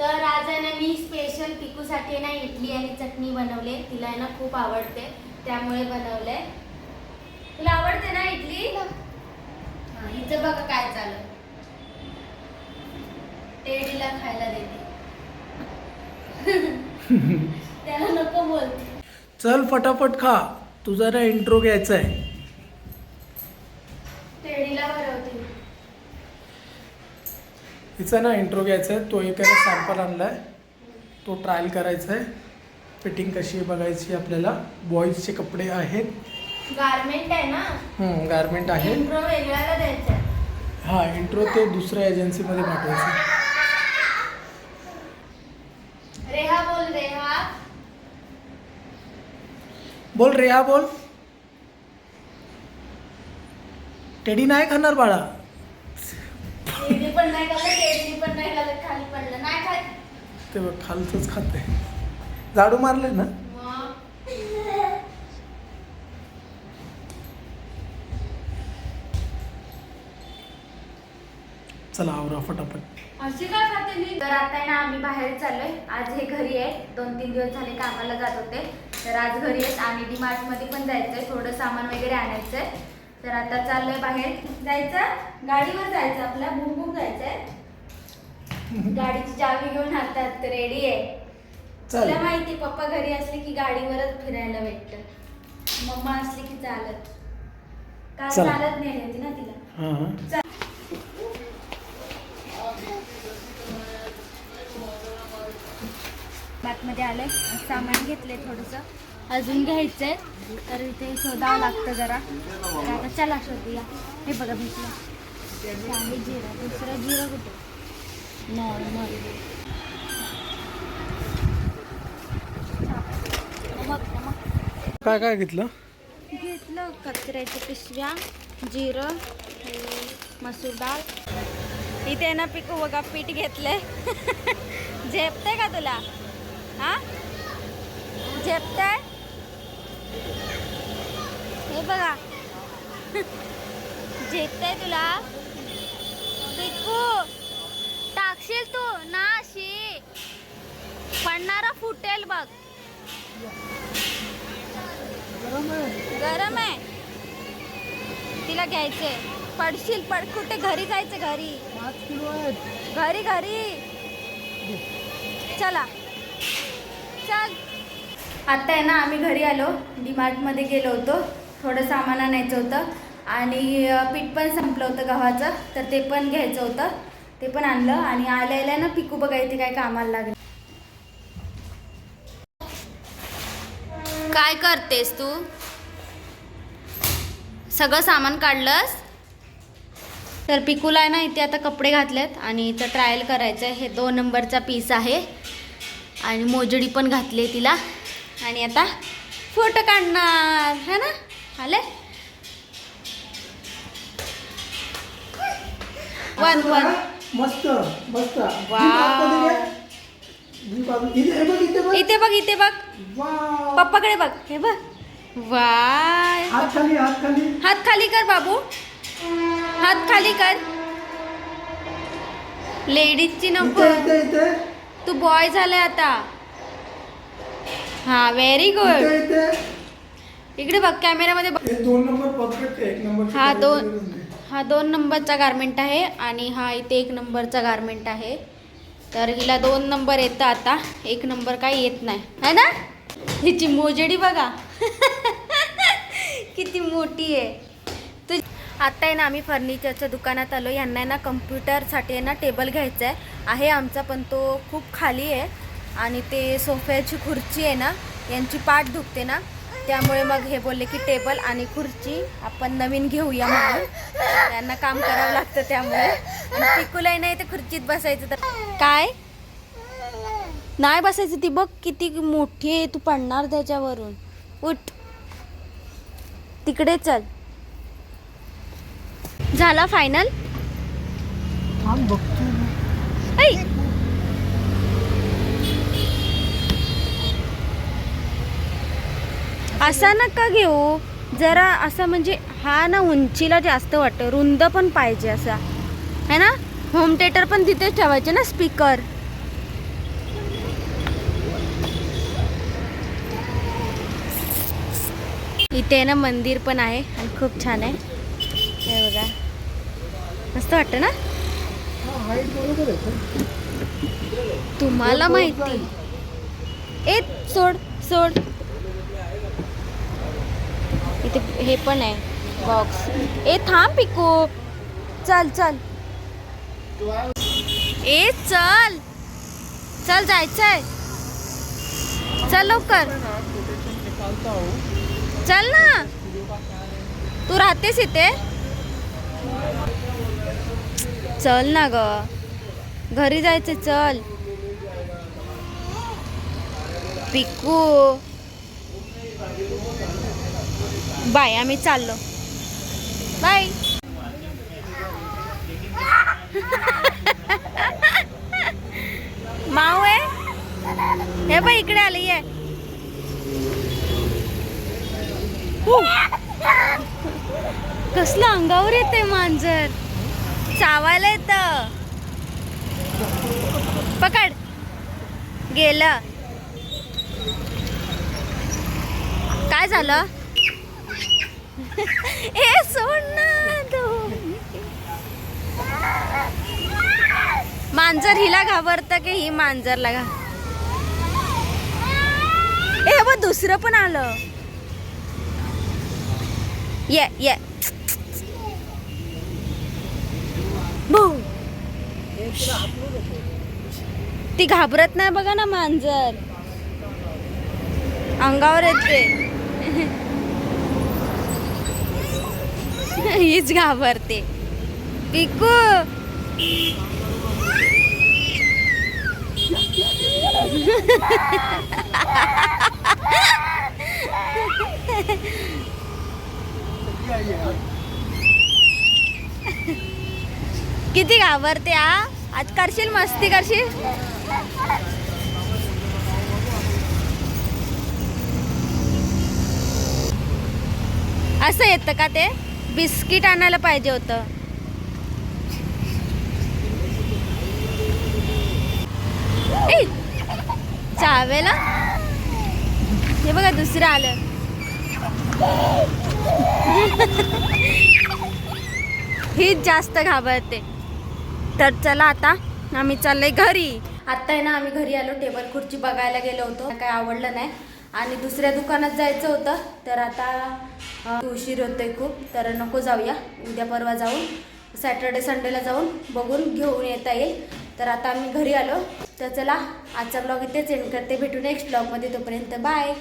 तर आज आहे ना मी स्पेशल पिकूसाठी ना इडली आणि चटणी बनवले तिला आहे ना खूप आवडते. त्यामुळे बनवले तुला आवडते ना इडली? हा, हिचं बघा काय चालू टेडीला खायला देते. त्याला नको बोलते. चल फटाफट खा. तुझा ना इंट्रो घ्यायचा आहे टेडीला भरवते मी. तिचा ना इंट्रो घ्यायचा आहे. तो एक सॅम्पल आणला आहे तो ट्रायल करायचा आहे. फिटिंग कशी आहे बघायची आपल्याला. बॉईजचे कपडे आहेत. गारमेंट आहे ना? गारमेंट आहे. इंट्रो वेगळ्याला द्यायचा आहे. हा इंट्रो ते दुसऱ्या एजन्सीमध्ये पाठवायचं रेहा बोल रेहा. बोल रेहा बोल. टेडी नाही खाणार बाळा. टेडी पण नाही खाल्लं टेडी पण नाही खाल्लं खाली पडलं नाही खात. ते बघ खालचंच खाते. झाडू मारले ना? मग चला आवरा फटाफट. अशी काय खाते मी? तर आता आहे ना आम्ही बाहेर चाललोय. आज हे घरी आहे. दोन तीन दिवस झाले कामाला जात होते. तर आज घरी आहेत. आणि डी मार्टमध्ये पण जायचंय. थोडं सामान वगैरे आणायचंय. तर आता चाललोय बाहेर जायचं. गाडीवर जायचं आपल्या बुम बुम जायचंय. गाडीची चावी घेऊन हातात रेडी आहे. तुला माहिती पप्पा घरी असले की गाडीवरच फिरायला भेटत. मम्मा असली की चालत. काल चला. चालत नेली होती ना तिला. बातमध्ये आले सामान घेतले थोडंसं. अजून घ्यायचंय. तर इथे शोधावं लागतं जरा. तर आता चला शोधूया. हे बघा भेटलं. आहे जिरा. दुसरं जिरं कुठे? नॉर्मल काय काय घेतलं? घेतलं कचऱ्याच्या पिशव्या जिरं मसूर डाळ इथे ना पिकू बघा पीठ घेतलंय. झेपते का तुला? हा? झेपतंय? हे बघा. झेपतंय तुला. पिकू टाकशील तू? ना अशी पडणारा फुटेल बघ. गरम आहे. तिला घ्यायचे पडशील पड. कुठे? घरी जायचं घरी. घरी घरी. चला. चल. आता आहे ना आम्ही घरी आलो. डी मध्ये गेलो होतो. थोडं सामान आणायचं होतं. आणि पीठ पण संपलं होतं गव्हाचं. तर ते पण घ्यायचं होतं. ते पण आणलं. आणि आल्या आल्या ना पिकू बघा इथे काय कामाला लागलं. काय करतेस तू? सगळं सामान काढलंस? तर पिकूला आहे ना इथे आता कपडे घातलेत. आणि इथं ट्रायल करायचं आहे हे दोन नंबरचा पीस आहे. आणि मोजडी पण घातली तिला. आणि आता फोटो काढणार है ना? आले? One one. मस्त मस्त. इथे बघ इथे बघ. पप्पाकडे बघ हे बघ. वाय. हात खाली कर बाबू. हात खाली कर. लेडीजची नको. तू बॉय झालाय आता. हा व्हेरी गुड इकडे बघ कॅमेरामध्ये बघ. हे दोन नंबर परफेक्ट आहे एक नंबर हा दोन हा दोन नंबरचा गारमेंट आहे आणि हा इथे एक नंबरचा गारमेंट आहे. तर हिला दोन नंबर येतं आता एक नंबर काही येत नाही. है ना? हिची मोजडी बघा. किती मोठी आहे. तू आता आहे ना आम्ही फर्निचरच्या दुकानात आलो यांना आहे ना कम्प्युटरसाठी आहे ना टेबल घ्यायचा आहे आमचा पण तो खूप खाली आहे. आणि ते सोफ्याची खुर्ची आहे ना यांची पाठ दुखते ना त्यामुळे मग हे बोलले की टेबल आणि खुर्ची आपण नवीन घेऊया म्हणून. त्यांना काम करावं लागतं त्यामुळे. आणि पिकूलाही नाही ते खुर्चीत बसायचं तर. काय? नाही बसायचं ती बघ किती मोठी आहे तू पडणार त्याच्यावरून. उठ. तिकडे चल. झाला फायनल असा नका घेऊ जरा असा म्हणजे हा ना उंचीला जास्त वाटतं. रुंद पण पाहिजे असा. है ना? होम थिएटर पण तिथेच ठेवायचे ना स्पीकर इथे ना मंदिर पण आहे आणि खूप छान आहे. बघा. मस्त वाटतं ना? तुम्हाला माहिती. ए सोड सोड. इथे हे पण आहे. बॉक्स ए थांब पिकू. चल चल. ए चल. चल जायचंय. चल लवकर. चल ना. तू राहतेस इथे? चल ना ग. घरी जायचं चल. पिकू. बाय आम्ही चाललो. बाय. माऊ आहे? हे बाई इकडे आली आहे. कसलं अंगावर येते मांजर. चावायला येत. पकड. गेलं. काय झालं? ए सोड ना तू मांजर हिला घाबरत की ही मांजरला घा ए बघ दुसरं पण आलं. ये ये. भाऊ ती घाबरत नाही बघा ना मांजर. अंगावर येते. हीच घाबरते. पिकू! किती घाबरते आ आज करशील मस्ती करशील? असं येतं का ते? बिस्किट आणायला पाहिजे होतं. ए, चावेला? हे बघा दुसरं आलं. हीच जास्त घाबरते. तर चला आता आम्ही चाललोय घरी. आता आहे ना आम्ही घरी आलो टेबल खुर्ची बघायला गेलो होतो. काय आवडलं नाही. आणि दुसऱ्या दुकानात जायचं होतं. तर आता उशीर होतोय खूप तर नको जाऊया. उद्या परवा जाऊन सॅटर्डे संडेला जाऊन बघून घेऊन येता येईल. तर आता आम्ही घरी आलो. तर चला आजचा ब्लॉग इथेच एंड करते. भेटू नेक्स्ट ब्लॉगमध्ये तोपर्यंत बाय